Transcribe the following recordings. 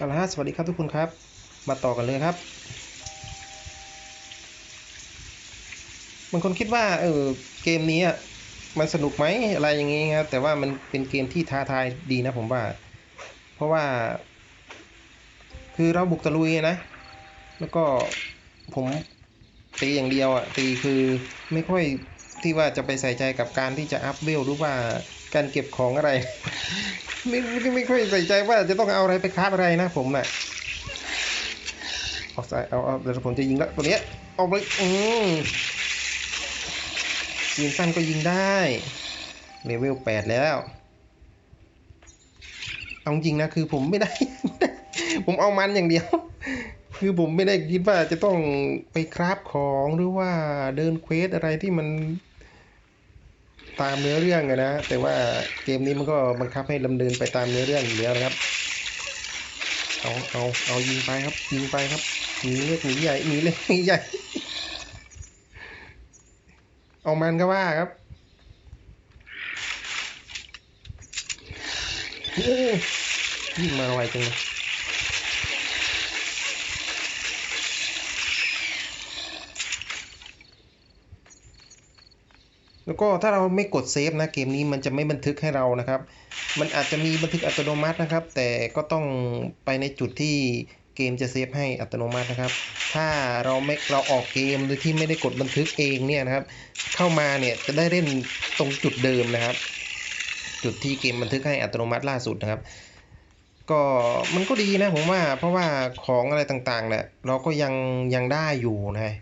เอาละฮะสวัสดีครับทุกคนครับ มาต่อกันเลยครับบางคนคิดว่าเออเกมนี้มันสนุกไหมอะไรอย่างงี้ครับแต่ว่ามันเป็นเกมที่ท้าทายดีนะผมว่า เพราะว่า คือเราบุกตะลุยนะ แล้วก็ผมตีอย่างเดียวอะตีคือไม่ค่อยที่ว่าจะไปใส่ใจกับการที่จะอัพเวลหรือว่า การเก็บของอะไรไม่ไม่ไม่ค่อยใส่ใจว่าจะต้องเอาอะไรไปคราฟอะไรนะผมน่ะเอาใส่เอาเอาเดี๋ยวผมจะยิงแล้วตัวเนี้ยเอาไปอืมยิงสั้นก็ยิงได้เลเวลแปดแล้วเอาจริงนะคือผมไม่ได้ ผมเอามันอย่างเดียว คือผมไม่ได้คิดว่าจะต้องไปคราฟของหรือว่าเดินเควสอะไรที่มัน ตามเนื้อเรื่องนะ แต่ว่าเกมนี้มันก็บังคับให้ดำเนินไปตามเนื้อเรื่องอยู่แล้วนะครับ เอาเอาเอายิงไปครับ ยิงไปครับหนีเล็กหนีใหญ่หนีเล็กหนีใหญ่ เอามันก็ว่าครับยิงมาไวจังเลย แล้วก็ถ้าเราไม่กดเซฟนะเกมนี้มันจะไม่บันทึกให้เรานะครับ มันอาจจะมีบันทึกอัตโนมัตินะครับ แต่ก็ต้องไปในจุดที่เกมจะเซฟให้อัตโนมัตินะครับ ถ้าเราไม่เราออกเกมโดยที่ไม่ได้กดบันทึกเองเนี่ยนะครับ เข้ามาเนี่ยจะได้เล่นตรงจุดเดิมนะครับ จุดที่เกมบันทึกให้อัตโนมัติล่าสุดนะครับก็มันก็ดีนะผมว่าเพราะว่าของอะไรต่างๆเนี่ยเราก็ยังยังได้อยู่นะ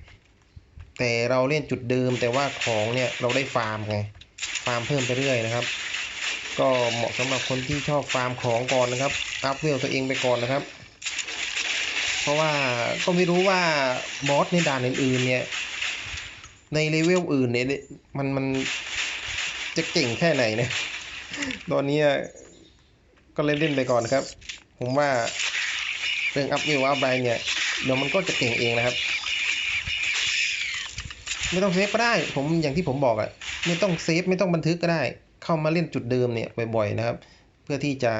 แต่เราเล่นจุดเดิมแต่ว่าของเนี่ยเราได้ฟาร์มไงฟาร์มเพิ่มไปเรื่อยนะครับ ก็เหมาะสำหรับคนที่ชอบฟาร์มของก่อนนะครับอัพเวลตัวเองไปก่อนนะครับ เพราะว่าก็ไม่รู้ว่าบอสในด่านอื่นๆเนี่ยในเลเวลอื่นเนี่ยมันมันจะเก่งแค่ไหนเนะตอนนี้ก็เล่นเล่นไปก่อนครับ ผมว่าเรื่องอัพเวลอัพไรเนี่ยเดี๋ยวมันก็จะเก่งเองนะครับ ไม่ต้องเซฟก็ได้ ผมอย่างที่ผมบอกอะไม่ต้องเซฟไม่ต้องบันทึกก็ได้ เข้ามาเล่นจุดเดิมเนี่ยบ่อยๆนะครับ เพื่อที่จะ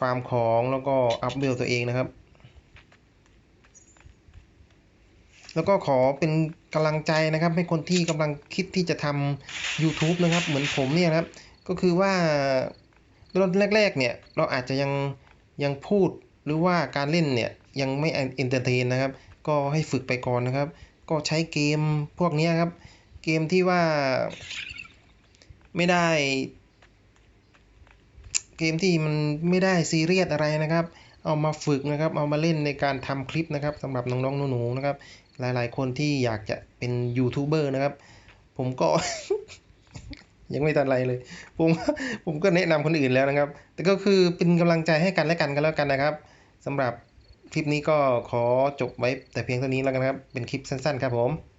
ฟาร์มของแล้วก็อัพเวลตัวเองนะครับ แล้วก็ขอเป็นกำลังใจนะครับ ให้คนที่กำลังคิดที่จะทำ YouTube นะครับ เหมือนผมเนี่ยครับ ก็คือว่าตอนแรกๆเนี่ยเราอาจจะยังยังพูดหรือว่าการเล่นเนี่ยยังไม่เอนเตอร์เทนนะครับ ก็ให้ฝึกไปก่อนนะครับ ก็ใช้เกมพวกนี้ครับ เกมที่ว่าไม่ได้ เกมที่มันไม่ได้ซีเรียสอะไรนะครับ เอามาฝึกนะครับ เอามาเล่นในการทำคลิปนะครับสำหรับน้องๆหนูๆนะครับ หลายๆคนที่อยากจะเป็นยูทูบเบอร์นะครับ ผมก็ยังไม่ทันไรเลย ผมผมก็แนะนำคนอื่นแล้วนะครับ แต่ก็คือเป็นกำลังใจให้กันและกันกันแล้วกันนะครับสำหรับ คลิปนี้ก็ขอจบไว้แต่เพียงเท่านี้แล้วกันครับ เป็นคลิปสั้นๆครับผม